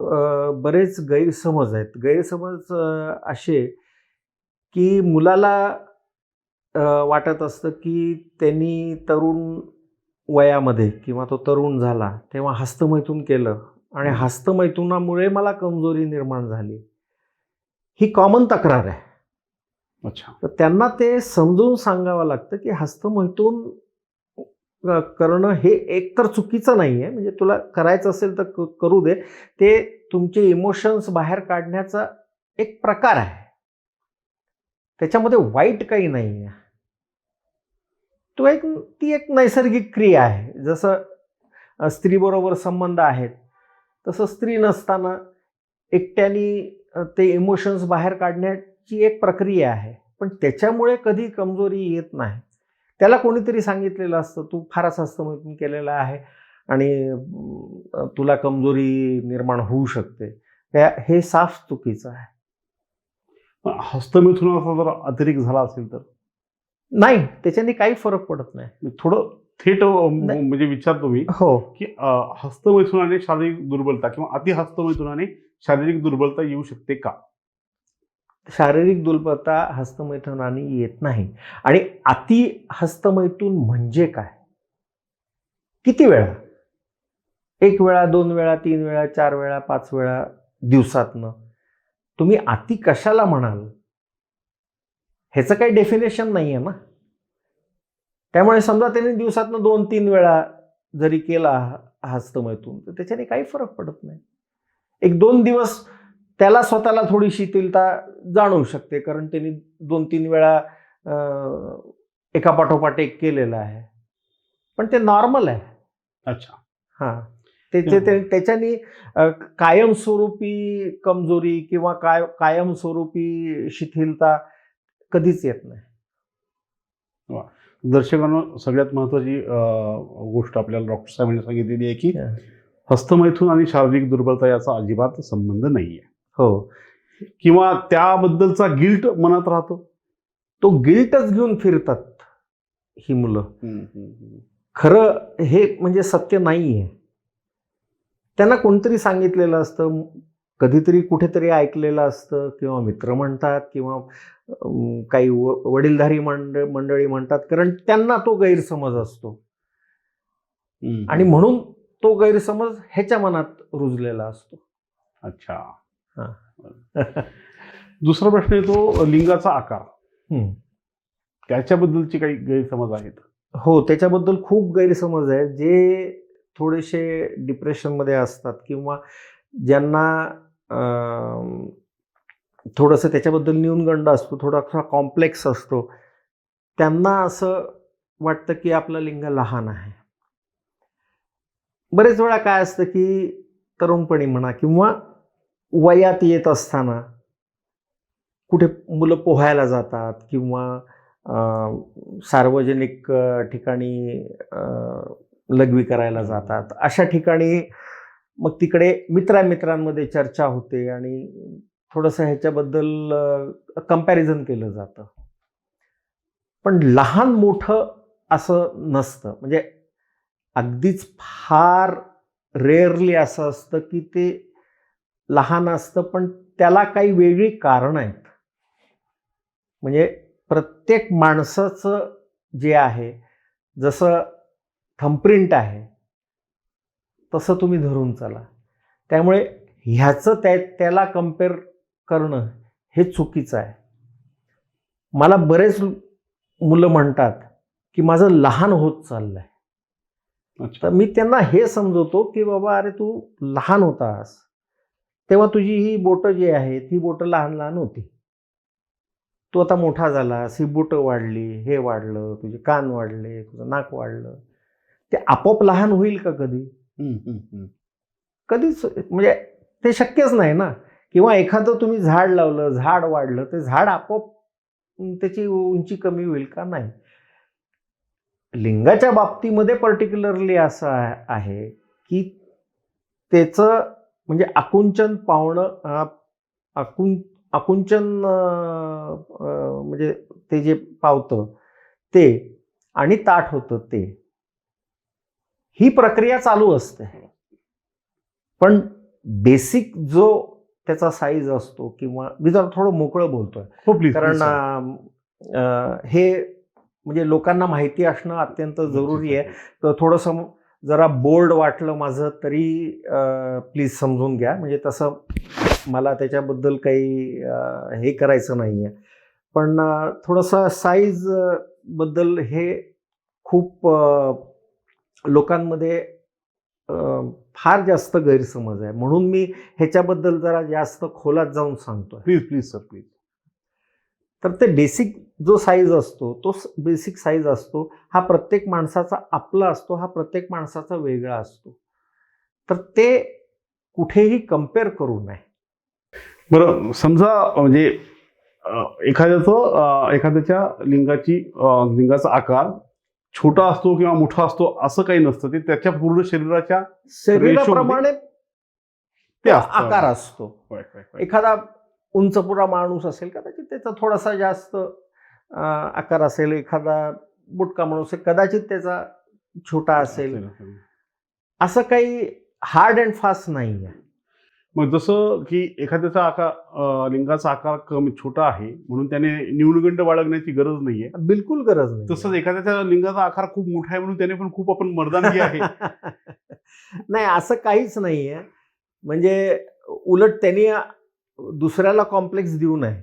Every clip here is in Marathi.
बरेच गैरसमज आहेत. गैरसमज असे की मुलाला वाटत असतं की त्यांनी तरुण वयामध्ये किंवा तो तरुण झाला तेव्हा हस्तमैथून केलं आणि हस्तमैथुनामुळे मला कमजोरी निर्माण झाली. ही कॉमन तक्रार आहे. अच्छा. तर त्यांना ते समजून सांगावं लागतं की हस्तमैथून करणं हे एकतर चुकीचं नाही आहे म्हणजे तुला करायचं असेल तर करू दे. ते तुमचे इमोशन्स बाहेर काढण्याचा एक प्रकार आहे. त्याच्यामध्ये वाईट काही नाही आहे तो एक ती एक नैसर्गिक क्रिया आहे. जसं स्त्रीबरोबर संबंध आहेत. तसं स्त्री नसताना एकट्याने ते इमोशन्स बाहेर काढण्याची एक प्रक्रिया आहे. पण त्याच्यामुळे कधी कमजोरी येत नाही. त्याला कोणीतरी सांगितलेलं असतं तू फारच हस्तमैथून केलेला आहे आणि तुला कमजोरी निर्माण होऊ शकते. त्या- हे साफ चुकीचं आहे. हस्तमिथुनाचा जर अतिरेक झाला असेल तर? नाही त्याच्याने काही फरक पडत नाही. मी थोडं थेट. म्हणजे विचारतो मी हो. की हस्तमैथुनाने शारीरिक दुर्बलता किंवा अति हस्तमैथुनाने शारीरिक दुर्बलता येऊ शकते का? शारीरिक दुर्बलता हस्तमैथुनाने येत नाही. आणि अति हस्तमैथून म्हणजे काय? किती वेळा? एक वेळा दोन वेळा तीन वेळा चार वेळा पाच वेळा दिवसातनं. तुम्ही अति कशाला म्हणाल? ह्याचं काही डेफिनेशन नाही आहे ना? त्यामुळे समजा त्यांनी दिवसातनं दोन तीन वेळा जरी केला हस्तमैथून तर त्याच्याने काही फरक पडत नाही. एक दोन दिवस त्याला स्वतःला थोडी शिथिलता जाणवू शकते कारण त्यांनी दोन तीन वेळा एका पाठोपाठ एक केलेलं आहे. पण ते नॉर्मल आहे. अच्छा. हां. त्याचे ते त्याच्यानी कायमस्वरूपी कमजोरी किंवा काय कायमस्वरूपी शिथिलता कधीच येत नाही. दर्शकांना सगळ्यात महत्वाची गोष्ट आपल्याला डॉक्टर साहेबांनी सांगितलेली आहे की. हस्तमैथून आणि शारीरिक दुर्बलता याचा अजिबात संबंध नाहीये. हो. किंवा त्याबद्दलचा गिल्ट मनात राहतो? तो गिल्टच घेऊन फिरतात ही मुलं. खरं हे म्हणजे सत्य नाही आहे त्यांना कोणतरी सांगितलेलं असतं कधीतरी कुठेतरी ऐकलेलं असतं किंवा मित्र म्हणतात किंवा काही वडीलधारी मंड मंडळी म्हणतात कारण त्यांना तो गैरसमज असतो. आणि म्हणून तो गैरसमज ह्याच्या मनात रुजलेला असतो. अच्छा. दुसरा प्रश्न येतो लिंगाचा आकार. त्याच्याबद्दलचे काही गैरसमज आहेत? हो त्याच्याबद्दल खूप गैरसमज आहे जे थोडेसे डिप्रेशनमध्ये असतात किंवा ज्यांना थोडंसं त्याच्याबद्दल न्यूनगंड असतो थोडासा कॉम्प्लेक्स असतो त्यांना असं वाटतं की आपलं लिंग लहान आहे. बरेच वेळा काय असतं की तरुणपणी म्हणा किंवा वयात येत असताना कुठे मुलं पोहायला जातात किंवा सार्वजनिक ठिकाणी लघवी करायला जातात अशा ठिकाणी मग तिकडे मित्रामित्रांमध्ये चर्चा होते आणि थोडंसं ह्याच्याबद्दल कंपॅरिझन केलं जातं. पण लहान मोठं असं नसतं. म्हणजे अगदीच फार रेअरली असं असतं की ते लहान असतं पण त्याला काही वेगळी कारणं आहेत. म्हणजे प्रत्येक माणसाचं जे आहे जसं थंबप्रिंट आहे तसं तुम्ही धरून चला. त्यामुळे ह्याचं त्या त्याला कंपेअर करणं हे चुकीचं आहे. मला बरेच मुलं म्हणतात की माझं लहान होत चाललंय. अच्छा. तर मी त्यांना हे समजवतो की बाबा अरे तू लहान होतास. तेव्हा तुझी ही बोटं जी आहेत ही बोटं लहान लहान होती. तू आता मोठा झालास ही बोटं वाढली हे वाढलं तुझे कान वाढले तुझं नाक वाढलं. ते आपोआप लहान होईल का कधी. कधीच म्हणजे ते शक्यच नाही ना. किंवा एखादं तुम्ही झाड लावलं झाड वाढलं ते झाड आपोआप त्याची उंची कमी होईल का? नाही. लिंगाच्या बाबतीमध्ये पर्टिक्युलरली असं आहे की त्याचं म्हणजे आकुंचन पावणं आकुं आकुंचन म्हणजे ते जे पावतं ते आणि ताठ होतं ते. ही प्रक्रिया चालू असते. पण बेसिक जो त्याचा साईज असतो किंवा मी जरा थोडं मोकळं बोलतोय. हो कारण हे म्हणजे लोकांना माहिती असणं अत्यंत जरुरी आहे. तर थोडंसं जरा बोल्ड वाटलं माझं तरी प्लीज समजून घ्या. म्हणजे तसं मला त्याच्याबद्दल काही हे करायचं नाही आहे पण थोडंसं साईजबद्दल हे खूप लोकांमध्ये फार जास्त गैरसमज आहे. म्हणून मी ह्याच्याबद्दल जरा जास्त खोलात जाऊन सांगतो प्लीज प्लीज सर प्लीज तर ते बेसिक जो साईज असतो तो बेसिक साईज असतो हा प्रत्येक माणसाचा आपला असतो हा प्रत्येक माणसाचा वेगळा असतो तर ते कुठेही कंपेअर करू नये बरं समजा म्हणजे एखाद्याचं एखाद्याच्या लिंगाची लिंगाचा आकार छोटा असतो किंवा मोठा असतो असं काही नसतं ते त्याच्या पूर्ण शरीराच्या शरीराप्रमाणे ते. आकार असतो. एखादा उंचपुरा माणूस असेल कदाचित त्याचा? थोडासा जास्त आकार असेल एखादा बुटका माणूस कदाचित त्याचा छोटा असेल. असं काही हार्ड अँड फास्ट नाही आहे मग जसं की एखाद्याचा आकार लिंगाचा आकार कमी छोटा आहे म्हणून त्याने न्यूनगंड बाळगण्याची गरज नाहीये. बिलकुल गरज नाही तसंच एखाद्याच्या लिंगाचा आकार खूप मोठा आहे म्हणून त्याने पण खूप आपण मर्दानगी आहे. नाही असं काहीच नाही आहे म्हणजे उलट त्यांनी दुसऱ्याला कॉम्प्लेक्स देऊ नये.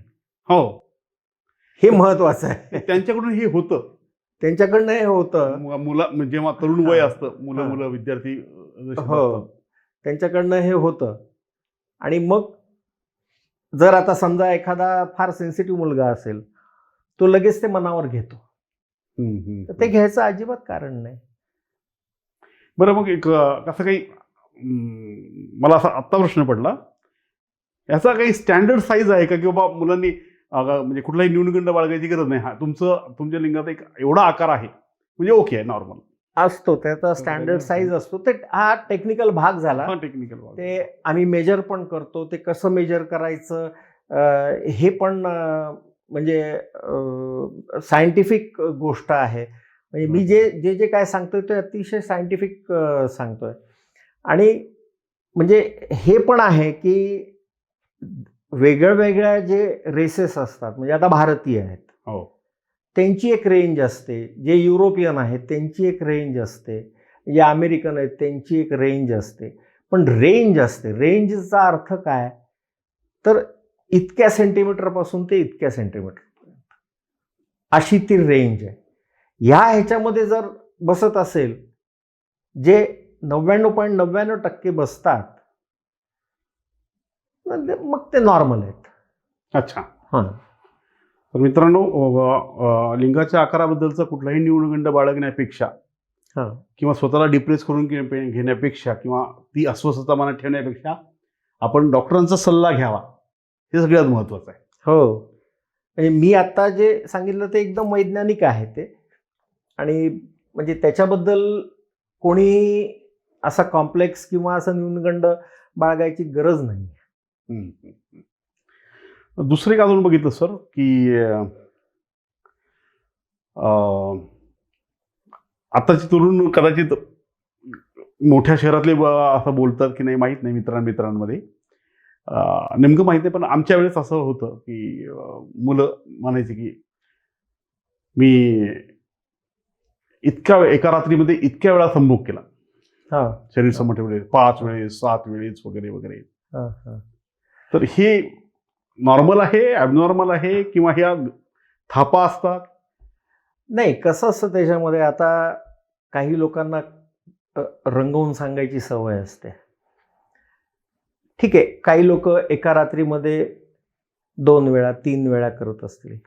हो. हे महत्वाचं आहे. त्यांच्याकडून हे होतं. त्यांच्याकडनं हे होतं. मुला जेव्हा तरुण वय. असतं मुलं. मुलं विद्यार्थी हो. त्यांच्याकडनं हे होतं. आणि मग जर आता समजा एखादा फार सेन्सिटिव्ह मुलगा असेल तो लगेच ते मनावर घेतो. तर ते. घ्यायचं अजिबात कारण नाही. बरं मग एक कसं काही मला असा आत्ता प्रश्न पडला. याचा काही स्टँडर्ड साईज आहे का? की बाबा मुलांनी म्हणजे कुठलाही न्यूनगंड बाळगायची गरज नाही. हा तुमचं तुमच्या लिंगात एक एवढा आकार आहे म्हणजे ओके आहे नॉर्मल असतो त्याचा स्टँडर्ड साईज असतो. ते हा टेक्निकल भाग झाला. हा टेक्निकल ते आम्ही मेजर पण करतो. ते कसं मेजर करायचं? हे पण म्हणजे सायंटिफिक गोष्ट आहे. म्हणजे मी जे जे जे काय सांगतोय ते अतिशय सायंटिफिक सांगतोय. आणि म्हणजे हे पण आहे की वेगळ्या जे रेसेस असतात म्हणजे आता भारतीय आहेत. हो. त्यांची एक रेंज असते. जे युरोपियन आहेत त्यांची एक रेंज असते. जे अमेरिकन आहेत त्यांची एक रेंज असते. पण रेंज असते. रेंजचा अर्थ काय? तर इतक्या सेंटीमीटरपासून ते इतक्या सेंटीमीटर अशी ती रेंज आहे. ह्या ह्याच्यामध्ये जर बसत असेल जे नव्याण्णव पॉईंट नव्याण्णव टक्के बसतात मग ते नॉर्मल आहेत. अच्छा. हां. तर मित्रांनो लिंगाच्या आकाराबद्दलचा कुठलाही न्यूनगंड बाळगण्यापेक्षा किंवा स्वतःला डिप्रेस करून घेण्यापेक्षा किंवा ती अस्वस्थता मनात ठेवण्यापेक्षा आपण डॉक्टरांचा सल्ला घ्यावा. हे सगळ्यात महत्वाचं आहे. हो. म्हणजे मी आता जे सांगितलं ते एकदम वैज्ञानिक आहे ते. आणि म्हणजे त्याच्याबद्दल कोणी असा कॉम्प्लेक्स किंवा असं न्यूनगंड बाळगायची गरज नाही. दुसरं अजून बघितलं सर की आताची तरुण कदाचित मोठ्या शहरातले असं बोलतात की नाही माहीत नाही मित्रां मित्रांमध्ये. नेमकं माहीत नाही पण आमच्या वेळेस असं होतं की मुलं म्हणायचे की मी इतक्या एका रात्रीमध्ये इतक्या वेळा संभोग केला. हा. शरीर समोर ठेवले पाच वेळेस सात वेळेस वगैरे वगैरे. तर हे नॉर्मल आहे ॲबनॉर्मल आहे किंवा ह्या थापा असतात? नाही कसं असतं त्याच्यामध्ये? आता काही लोकांना रंगवून सांगायची सवय असते. ठीक आहे काही लोक एका रात्रीमध्ये दोन वेळा तीन वेळा करत असतील.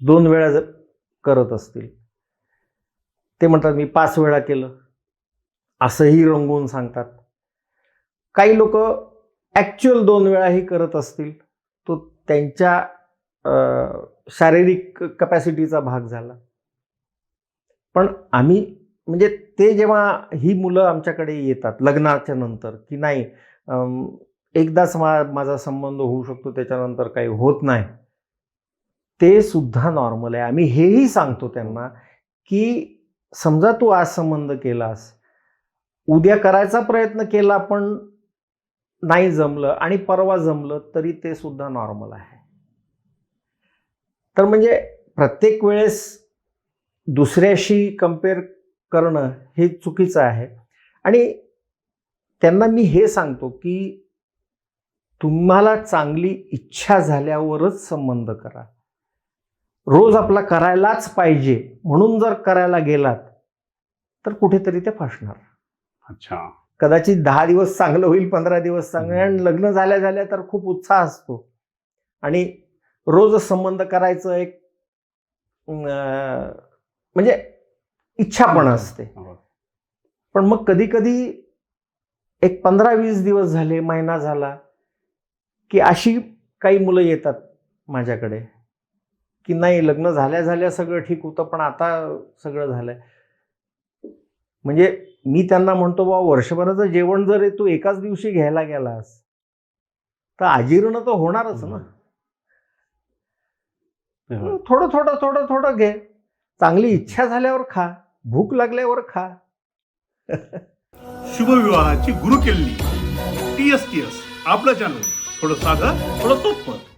दोन वेळा जर करत असतील. ते म्हणतात मी पाच वेळा केलं. असंही रंगवून सांगतात. काही लोक ॲक्च्युअल दोन वेळाही करत असतील तो त्यांच्या शारीरिक कपॅसिटीचा भाग झाला. पण आम्ही म्हणजे ते जेव्हा ही मुलं आमच्याकडे येतात लग्नाच्या नंतर की नाही एकदाच मा माझा संबंध होऊ शकतो त्याच्यानंतर काही होत नाही. ते सुद्धा नॉर्मल आहे. आम्ही हेही सांगतो त्यांना की समजा तू आज संबंध केलास उद्या करायचा प्रयत्न केला पण नाही जमलं आणि परवा जमलं तरी ते सुद्धा नॉर्मल आहे. तर म्हणजे प्रत्येक वेळेस दुसऱ्याशी कंपेअर करणं हे चुकीचं आहे. आणि त्यांना मी हे सांगतो की तुम्हाला चांगली इच्छा झाल्यावरच संबंध करा. रोज आपला करायलाच पाहिजे म्हणून जर करायला गेलात तर कुठेतरी ते फसणार. अच्छा. कदाचित दहा दिवस चांगलं होईल पंधरा दिवस चांगलं आणि लग्न झाल्या झाल्या तर खूप उत्साह असतो. आणि रोजच संबंध करायचं एक म्हणजे इच्छा पण असते. पण मग कधी कधी एक पंधरा वीस दिवस झाले महिना झाला की अशी काही मुलं येतात माझ्याकडे की नाही लग्न झाल्या झाल्या सगळं ठीक होतं पण आता सगळं झालंय. म्हणजे मी त्यांना म्हणतो बा वर्षभराचं जेवण जर तू एकाच दिवशी घ्यायला गेलास तर अजीर्ण तर होणारच ना. थोडं थोडं थोडं थोडं घे. चांगली इच्छा झाल्यावर खा. भूक लागल्यावर खा. शुभविवाहाची गुरुकिल्ली. टी एस टी एस आपलं चॅनल थोडं साधं थोडं सोपं.